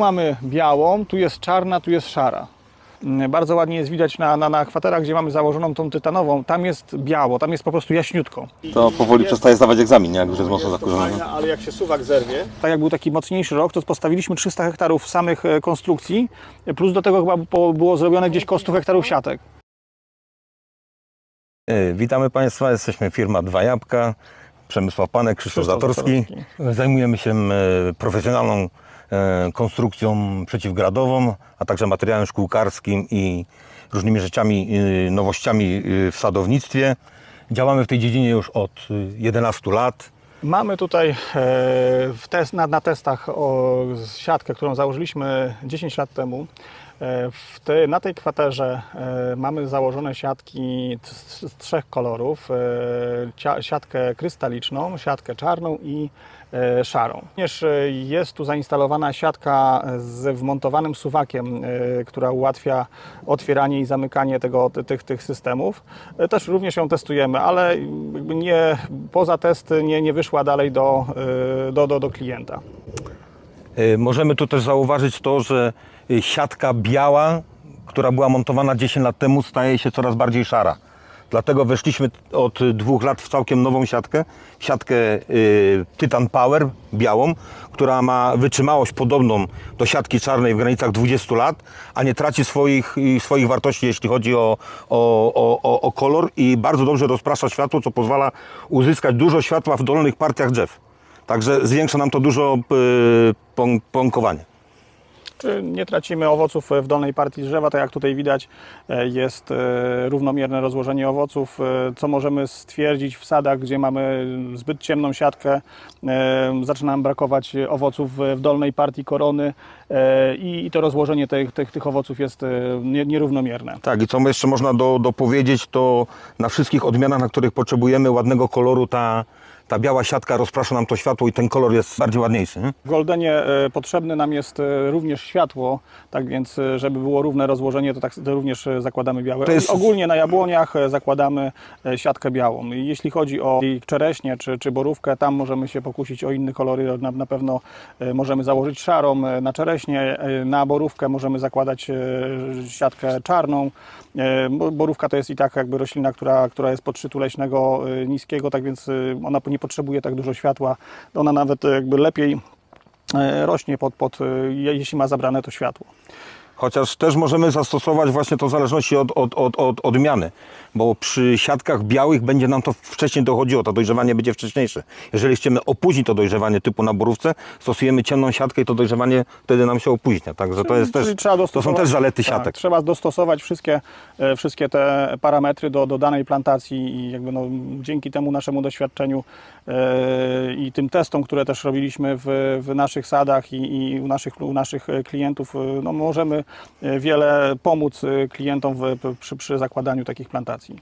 Mamy białą, tu jest czarna, tu jest szara. Mm, Bardzo ładnie jest widać na, na, na kwaterach, gdzie mamy założoną tą tytanową. Tam jest biało, tam jest po prostu jaśniutko. To powoli przestaje zdawać egzamin, nie? jak już jest mocno zakurzone. Fajne, ale jak się suwak zerwie. Tak jak był taki mocniejszy rok, to postawiliśmy 300 hektarów samych e, konstrukcji, plus do tego chyba było zrobione gdzieś koło 100 hektarów siatek. E, Witamy Państwa, jesteśmy firma Dwa Jabłka, Przemysław Panek, Krzysztof Krzysztof Zatorski. Zatorski. Zajmujemy się e, profesjonalną konstrukcją przeciwgradową, a także materiałem szkółkarskim i różnymi rzeczami, e, nowościami e, w sadownictwie. Działamy w tej dziedzinie już od e, 11 lat. Mamy tutaj e, test, na, na testach o, siatkę, którą założyliśmy 10 lat temu. E, te, na tej kwaterze e, mamy założone siatki z trzech kolorów. e, Siatkę krystaliczną, siatkę czarną i szarą. Również jest tu zainstalowana siatka z wmontowanym suwakiem, która ułatwia otwieranie i zamykanie tego, ty- tych, tych systemów. Też również ją testujemy, ale nie, poza test nie, nie wyszła dalej do, do, do, do klienta. Możemy tu też zauważyć to, że siatka biała, która była montowana 10 lat temu, staje się coraz bardziej szara. Dlatego weszliśmy od dwóch lat w całkiem nową siatkę, siatkę y, Titan Power białą, która ma wytrzymałość podobną do siatki czarnej w granicach 20 lat, a nie traci swoich, y, swoich wartości, jeśli chodzi o, o, o, o, kolor i bardzo dobrze rozprasza światło, co pozwala uzyskać dużo światła w dolnych partiach drzew. Także zwiększa nam to dużo y, pą- pąkowanie. Czy nie tracimy owoców w dolnej partii drzewa, tak jak tutaj widać e, jest e, równomierne rozłożenie owoców, e, co możemy stwierdzić w sadach, gdzie mamy zbyt ciemną siatkę, zaczyna nam brakować owoców w dolnej partii korony i to rozłożenie tych, tych, tych owoców jest nie- nierównomierne. Tak, i co jeszcze można do, dopowiedzieć, to na wszystkich odmianach, na których potrzebujemy ładnego koloru, ta, ta biała siatka rozprasza nam to światło i ten kolor jest bardziej ładniejszy. Nie? W Goldenie e, potrzebne nam jest e, również światło, tak więc e, żeby było równe rozłożenie, to, tak, również zakładamy białe. To jest- Ogólnie na jabłoniach zakładamy siatkę białą. Jeśli chodzi o czereśnie czy, czy borówkę, tam możemy się pokusić o inne kolory. Na, na pewno możemy założyć szarą na czereśnie, na borówkę możemy zakładać siatkę czarną. Bo- Borówka to jest i tak jakby roślina, która, która jest podszytu leśnego niskiego, tak więc ona nie potrzebuje tak dużo światła. Ona nawet e, jakby lepiej e, rośnie pod, pod, e, je- jeśli ma zabrane to światło. Chociaż też możemy zastosować właśnie to w zależności od, od, od, od odmiany, bo przy siatkach białych będzie nam to wcześniej dochodziło, to dojrzewanie będzie wcześniejsze. Jeżeli chcemy opóźnić to dojrzewanie typu na borówce, stosujemy ciemną siatkę i to dojrzewanie wtedy nam się opóźnia. Także to jest też, to są też zalety tak, siatek. Trzeba dostosować wszystkie, e, wszystkie te parametry do, do danej plantacji i jakby no, dzięki temu naszemu doświadczeniu e, i tym testom, które też robiliśmy w, w naszych sadach i, i u, naszych, u naszych e, klientów, no, możemy wiele pomóc e, klientom w, przy, przy zakładaniu takich plantacji.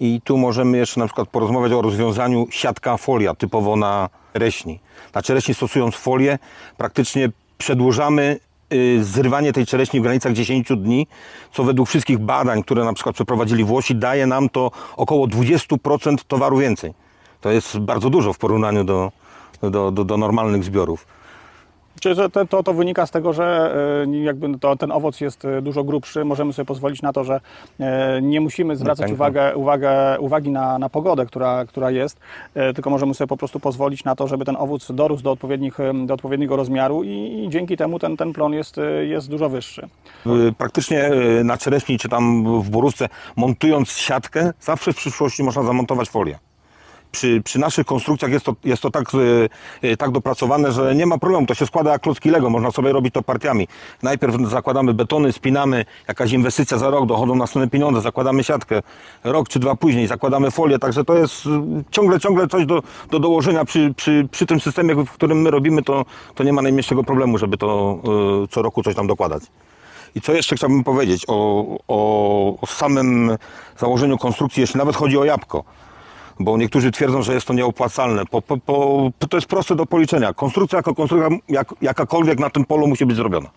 I tu możemy jeszcze na przykład porozmawiać o rozwiązaniu siatka folia typowo na reśni. Na czereśni stosując folię praktycznie przedłużamy y, zrywanie tej czereśni w granicach 10 dni, co według wszystkich badań, które na przykład przeprowadzili Włosi, daje nam to około 20% towaru więcej. To jest bardzo dużo w porównaniu do, do, do, do normalnych zbiorów. Czy że to, to, wynika z tego, że e, jakby to, ten owoc jest e, dużo grubszy, możemy sobie pozwolić na to, że e, nie musimy zwracać uwagę, uwagę, uwagi na, na pogodę, która, która jest, tylko możemy sobie po prostu pozwolić na to, żeby ten owoc dorósł do, odpowiednich, do odpowiedniego rozmiaru i, i dzięki temu ten, ten plon jest, jest dużo wyższy. Praktycznie na czereśni czy tam w borówce montując siatkę, zawsze w przyszłości można zamontować folię. Przy, przy naszych konstrukcjach jest to, jest to tak, y, y, tak dopracowane, że nie ma problemu, to się składa jak klocki Lego, można sobie robić to partiami. Najpierw zakładamy betony, spinamy, jakaś inwestycja za rok, dochodzą następne pieniądze, zakładamy siatkę, rok czy dwa później zakładamy folię, także to jest y, ciągle, ciągle coś do, do dołożenia. Przy, przy, przy tym systemie, w którym my robimy, to, to nie ma najmniejszego problemu, żeby to y, co roku coś tam dokładać. I co jeszcze chciałbym powiedzieć o, o, o samym założeniu konstrukcji, jeśli nawet chodzi o jabłko. Bo niektórzy twierdzą, że jest to nieopłacalne. Po, po, po, to jest proste do policzenia. Konstrukcja jako konstrukcja, jak, jakakolwiek na tym polu musi być zrobiona.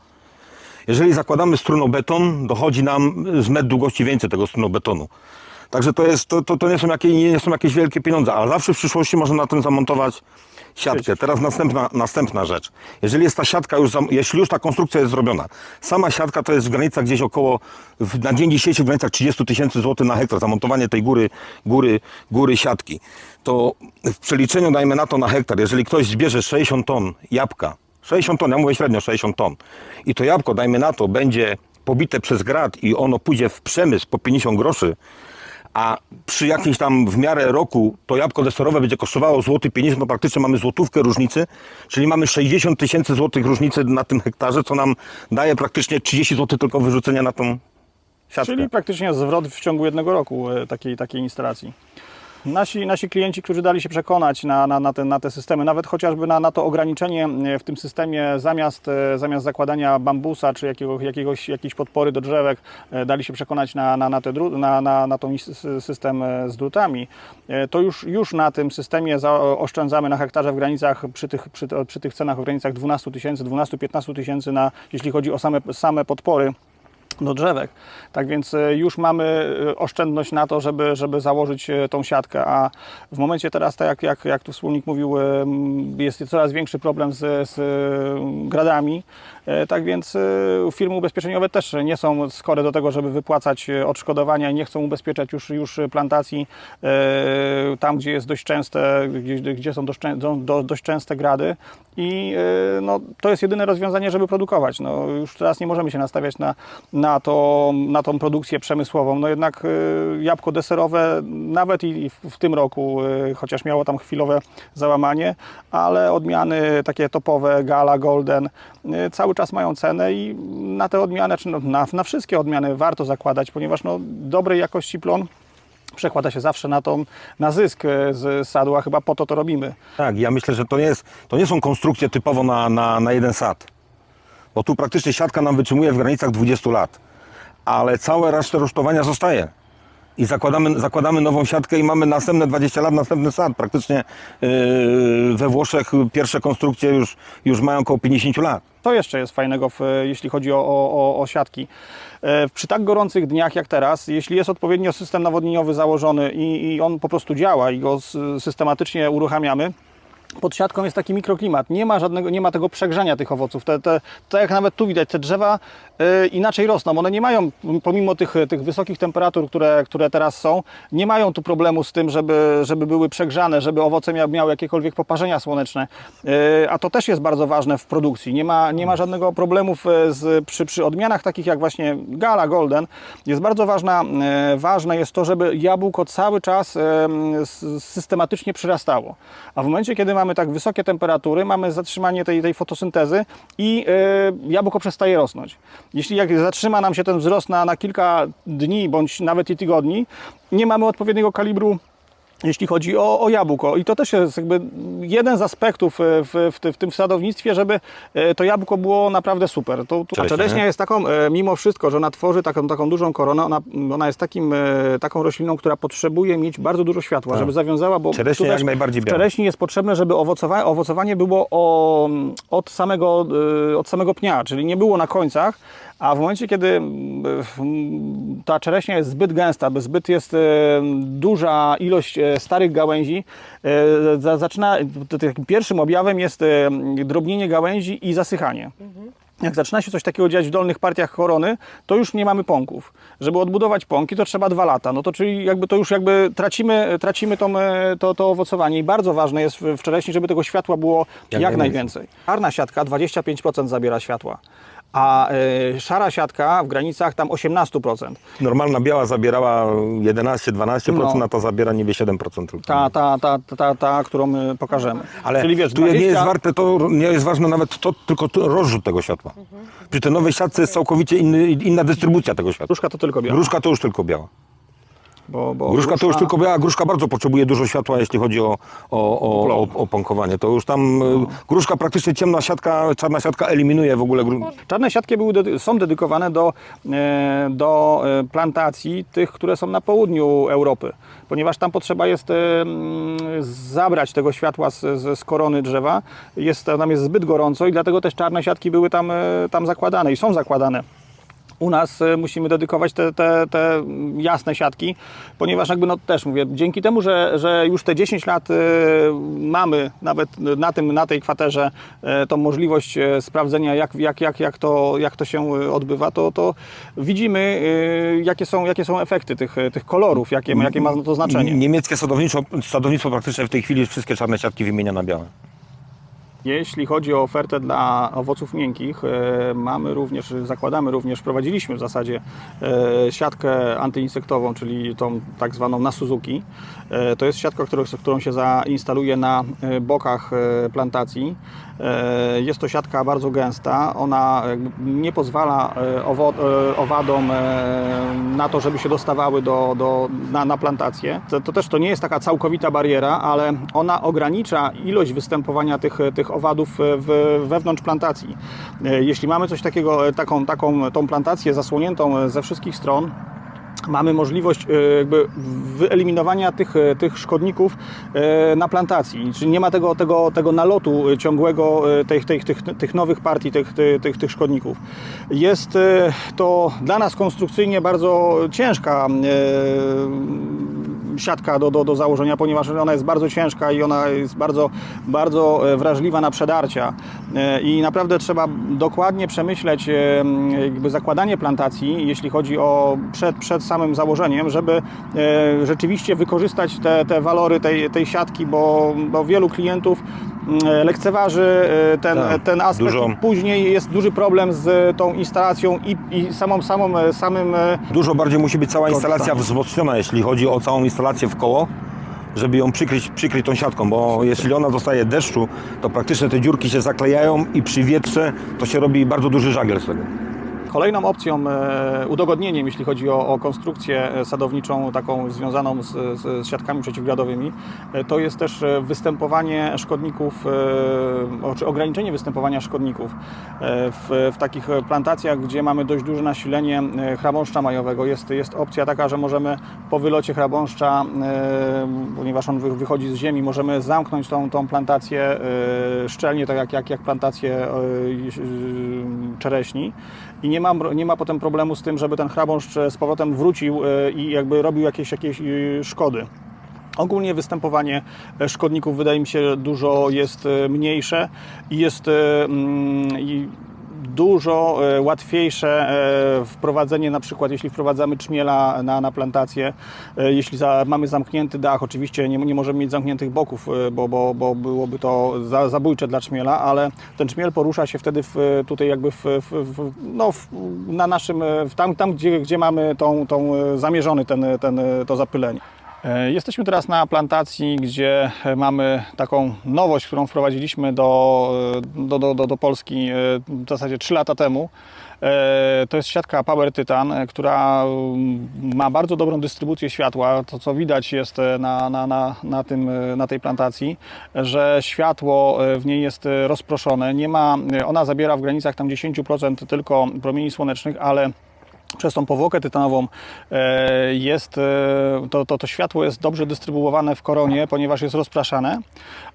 Jeżeli zakładamy strunobeton, dochodzi nam z metr długości więcej tego strunobetonu. Także to, jest, to, to, to nie, są jakieś, nie są jakieś wielkie pieniądze, ale zawsze w przyszłości można na tym zamontować siatkę. Teraz następna, następna rzecz. Jeżeli jest ta siatka już, jeśli już ta konstrukcja jest zrobiona, sama siatka to jest w granicach gdzieś około, w, na dzień dzisiejszy w granicach 30 tysięcy złotych na hektar, zamontowanie tej góry, góry, góry siatki. To w przeliczeniu dajmy na to na hektar, jeżeli ktoś zbierze 60 ton jabłka, 60 ton, ja mówię średnio 60 ton, i to jabłko, dajmy na to, będzie pobite przez grat i ono pójdzie w przemysł po 50 groszy, a przy jakimś tam w miarę roku to jabłko deserowe będzie kosztowało złoty 50, no praktycznie mamy złotówkę różnicy, czyli mamy 60 tysięcy złotych różnicy na tym hektarze, co nam daje praktycznie 30 zł tylko wyrzucenia na tą siatkę. Czyli praktycznie zwrot w ciągu jednego roku e, takiej, takiej instalacji. Nasi, nasi klienci, którzy dali się przekonać na, na, na, te, na te systemy, nawet chociażby na, na to ograniczenie e, w tym systemie, zamiast, e, zamiast zakładania bambusa czy jakiego, jakiegoś, jakiejś podpory do drzewek, e, dali się przekonać na, na, na, te na, na, na is- system z drutami, to już, już na tym systemie za, oszczędzamy na hektarze w granicach, przy tych, przy, przy tych cenach w granicach 12 tysięcy, 12-15 tysięcy, jeśli chodzi o same, same podpory do drzewek. Tak więc e, już mamy e, oszczędność na to, żeby, żeby założyć e, tą siatkę, a w momencie teraz, tak jak, jak, jak tu wspólnik mówił, jest coraz większy problem z, z gradami, tak więc e, firmy ubezpieczeniowe też nie są skore do tego, żeby wypłacać e, odszkodowania i nie chcą ubezpieczać już, już plantacji e, tam, gdzie jest dość częste, gdzie, gdzie są dość, czę- do, do, dość częste grady i e, no, to jest jedyne rozwiązanie, żeby produkować. No, już teraz nie możemy się nastawiać na, na, to, na tą produkcję przemysłową. No jednak e, jabłko deserowe nawet i w, tym roku, e, chociaż miało tam chwilowe załamanie, ale odmiany takie topowe, Gala, Golden, e, cały mają cenę i na te odmiany, czy no, na, na wszystkie odmiany warto zakładać, ponieważ no, dobrej jakości plon przekłada się zawsze na, tą, na zysk e, z sadu, a chyba po to to robimy. Tak, ja myślę, że to nie, jest, to nie są konstrukcje typowo na, na, na jeden sad. Bo tu praktycznie siatka nam wytrzymuje w granicach 20 lat. Ale całe resztę rusztowania zostaje. I zakładamy, zakładamy nową siatkę i mamy następne 20 lat, następny sad. Praktycznie yy, we Włoszech pierwsze konstrukcje już, już mają około 50 lat. To jeszcze jest fajnego, w, jeśli chodzi o, o, o, siatki. E, Przy tak gorących dniach jak teraz, jeśli jest odpowiednio system nawodnieniowy założony i, i on po prostu działa i go systematycznie uruchamiamy, pod siatką jest taki mikroklimat. Nie ma żadnego, nie ma tego przegrzania tych owoców. Te, te, tak jak nawet tu widać, te drzewa e, inaczej rosną. One nie mają, pomimo tych, tych wysokich temperatur, które, które teraz są, nie mają tu problemu z tym, żeby, żeby były przegrzane, żeby owoce mia, miały jakiekolwiek poparzenia słoneczne. E, a to też jest bardzo ważne w produkcji. Nie ma, nie ma żadnego problemów e, z, przy, przy odmianach takich jak właśnie Gala, Golden. Jest bardzo ważna, e, ważne jest to, żeby jabłko cały czas s- systematycznie przyrastało. A w momencie, kiedy mamy tak wysokie temperatury, mamy zatrzymanie tej, tej fotosyntezy i e, jabłko przestaje rosnąć. Jeśli jak zatrzyma nam się ten wzrost na, na kilka dni bądź nawet i tygodni, nie mamy odpowiedniego kalibru jeśli chodzi o, o jabłko. I to też jest jakby jeden z aspektów e, w, w, w tym sadownictwie, żeby e, to jabłko było naprawdę super. To, to, a Czereśnia, jest taką, e, mimo wszystko, że ona tworzy taką, taką dużą koronę, ona, ona jest takim, taką rośliną, która potrzebuje mieć bardzo dużo światła, żeby zawiązała, bo Tak. Czereśnia jak najbardziej biała. czereśni jest potrzebne, żeby owocowa- owocowanie było o, od, samego, od samego pnia, czyli nie było na końcach, a w momencie, kiedy mm, mm, ta czereśnia jest zbyt gęsta, by zbyt jest e, duża ilość e, starych gałęzi, e, za- zaczyna, takim pierwszym objawem jest drobnienie gałęzi i zasychanie. Jak zaczyna się coś takiego dziać w dolnych partiach korony, to już nie mamy pąków. Żeby odbudować pąki, to trzeba dwa lata. No to czyli jakby to już jakby tracimy, tracimy e, to, to owocowanie i bardzo ważne jest w- wcześniej, żeby tego światła było jak, Jak najwięcej. Czarna siatka 25% zabiera światła, a e, szara siatka w granicach tam 18%. Normalna biała zabierała 11-12%, No. a ta zabiera niby 7% tylko. Ta, ta, ta, ta, ta, ta którą my pokażemy. Ale Czyli wiesz, tu nie 20 jest warte to, nie jest ważne nawet to, tylko to rozrzut tego światła. Przy tej nowej siatce jest całkowicie inny, inna dystrybucja tego światła. Gruszka to tylko biała. Gruszka to już tylko biała. Bo, bo Gruszka to już tylko biała, gruszka bardzo potrzebuje dużo światła, jeśli chodzi o, o, o, o, o pąkowanie. To już tam y, gruszka praktycznie ciemna siatka, czarna siatka eliminuje w ogóle gru... Czarne siatki były są dedykowane do, e, do e, plantacji tych, które są na południu Europy, ponieważ tam potrzeba jest e, zabrać tego światła z, z, korony drzewa. Jest, tam jest zbyt gorąco i dlatego też czarne siatki były tam, tam zakładane i są zakładane. U nas e, musimy dedykować te, te, te jasne siatki, ponieważ jakby no też mówię, dzięki temu, że, że już te 10 lat e, mamy nawet na, tym, na tej kwaterze e, tą możliwość sprawdzenia, jak, jak, jak, jak, to, jak to się odbywa, to, to widzimy, jakie są, jakie są efekty tych, tych kolorów, jakie, jakie ma to znaczenie. Niemieckie sadownictwo, sadownictwo praktycznie w tej chwili wszystkie czarne siatki wymienia na białe. Jeśli chodzi o ofertę dla owoców miękkich, e, mamy również, zakładamy również, wprowadziliśmy w zasadzie e, siatkę antyinsektową, czyli tą tak zwaną na Suzuki. E, To jest siatka, którą, się zainstaluje na bokach plantacji. E, Jest to siatka bardzo gęsta, ona nie pozwala e, e, owadom na to, żeby się dostawały do, do, na, na plantację. To, to też to nie jest taka całkowita bariera, ale ona ogranicza ilość występowania tych, tych owadów w, wewnątrz plantacji. Jeśli mamy coś takiego, taką, taką tą plantację zasłoniętą ze wszystkich stron, mamy możliwość e, jakby wyeliminowania tych, e, tych szkodników e, na plantacji. Czyli nie ma tego, tego, tego nalotu ciągłego tych, tych, tych, tych nowych partii tych, tych, tych, szkodników. Jest to dla nas konstrukcyjnie bardzo ciężka siatka do, do, do założenia, ponieważ ona jest bardzo ciężka i ona jest bardzo, bardzo e, wrażliwa na przedarcia. E, I naprawdę trzeba dokładnie przemyśleć e, jakby zakładanie plantacji, jeśli chodzi o przed, przed samym założeniem, żeby rzeczywiście wykorzystać te, te walory tej, tej siatki, bo, bo wielu klientów lekceważy e, ten, Tak, ten aspekt. dużo- Później jest duży problem z tą instalacją i, i samą, samą, e, samym e, Dużo bardziej musi być cała instalacja wzmocniona, jeśli chodzi o całą instalację w koło, żeby ją przykryć, przykryć tą siatką, bo jeśli ona dostaje deszczu, to praktycznie te dziurki się zaklejają i przy wietrze to się robi bardzo duży żagiel z tego. Kolejną opcją, e, udogodnieniem, jeśli chodzi o, o konstrukcję e, sadowniczą, taką związaną z, z, siatkami przeciwgradowymi, e, to jest też występowanie szkodników, czy ograniczenie występowania szkodników. W, w takich plantacjach, gdzie mamy dość duże nasilenie chrabąszcza majowego, jest, jest opcja taka, że możemy po wylocie chrabąszcza, ponieważ on wy- wychodzi z ziemi, możemy zamknąć tą, tą plantację szczelnie, tak jak, jak, jak plantację czereśni i nie ma, nie ma potem problemu z tym, żeby ten chrabąszcz z powrotem wrócił e, i jakby robił jakieś, jakieś e, szkody. Ogólnie występowanie e, szkodników wydaje mi się dużo jest mniejsze i jest mm, i dużo e, łatwiejsze e, wprowadzenie, na przykład jeśli wprowadzamy czmiela na, na plantację, e, jeśli za, mamy zamknięty dach, oczywiście nie, nie możemy mieć zamkniętych boków, bo, bo, bo byłoby to za, zabójcze dla czmiela, ale ten czmiel porusza się wtedy w, tutaj jakby w, w, w, no, w, na naszym, w tam, tam gdzie, gdzie mamy tą, tą zamierzony ten, ten, to zapylenie. E, Jesteśmy teraz na plantacji, gdzie mamy taką nowość, którą wprowadziliśmy do, e, do, do, do, Polski e, w zasadzie 3 lata temu. To jest siatka Power Titan, która mm, ma bardzo dobrą dystrybucję światła. To co widać jest na, na, na, na, tym, na tej plantacji, że światło w niej jest rozproszone. Nie ma, ona zabiera w granicach tam 10% tylko promieni słonecznych, ale przez tą powłokę tytanową e, jest, e, to, to, to światło jest dobrze dystrybuowane w koronie, ponieważ jest rozpraszane,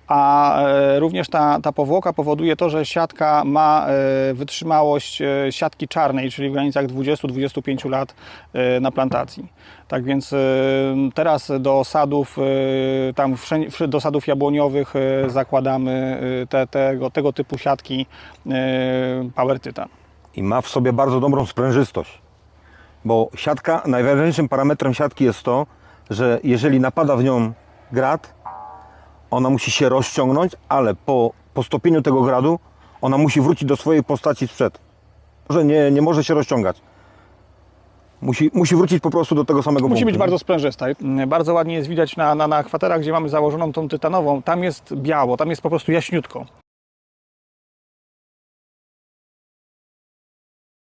a e, również ta, ta powłoka powoduje to, że siatka ma wytrzymałość siatki czarnej, czyli w granicach 20-25 lat na plantacji. Tak więc teraz do sadów, tam wszędzie- do sadów jabłoniowych zakładamy te, tego, tego typu siatki Power Titan. I ma w sobie bardzo dobrą sprężystość. Bo siatka, najważniejszym parametrem siatki jest to, że jeżeli napada w nią grad, ona musi się rozciągnąć, ale po, po stopieniu tego gradu ona musi wrócić do swojej postaci sprzed. Że nie, nie może się rozciągać. Musi, musi wrócić po prostu do tego samego Musi punktu. być bardzo sprężysta. Bardzo ładnie jest widać na, na, na kwaterach, gdzie mamy założoną tą tytanową. Tam jest biało, tam jest po prostu jaśniutko.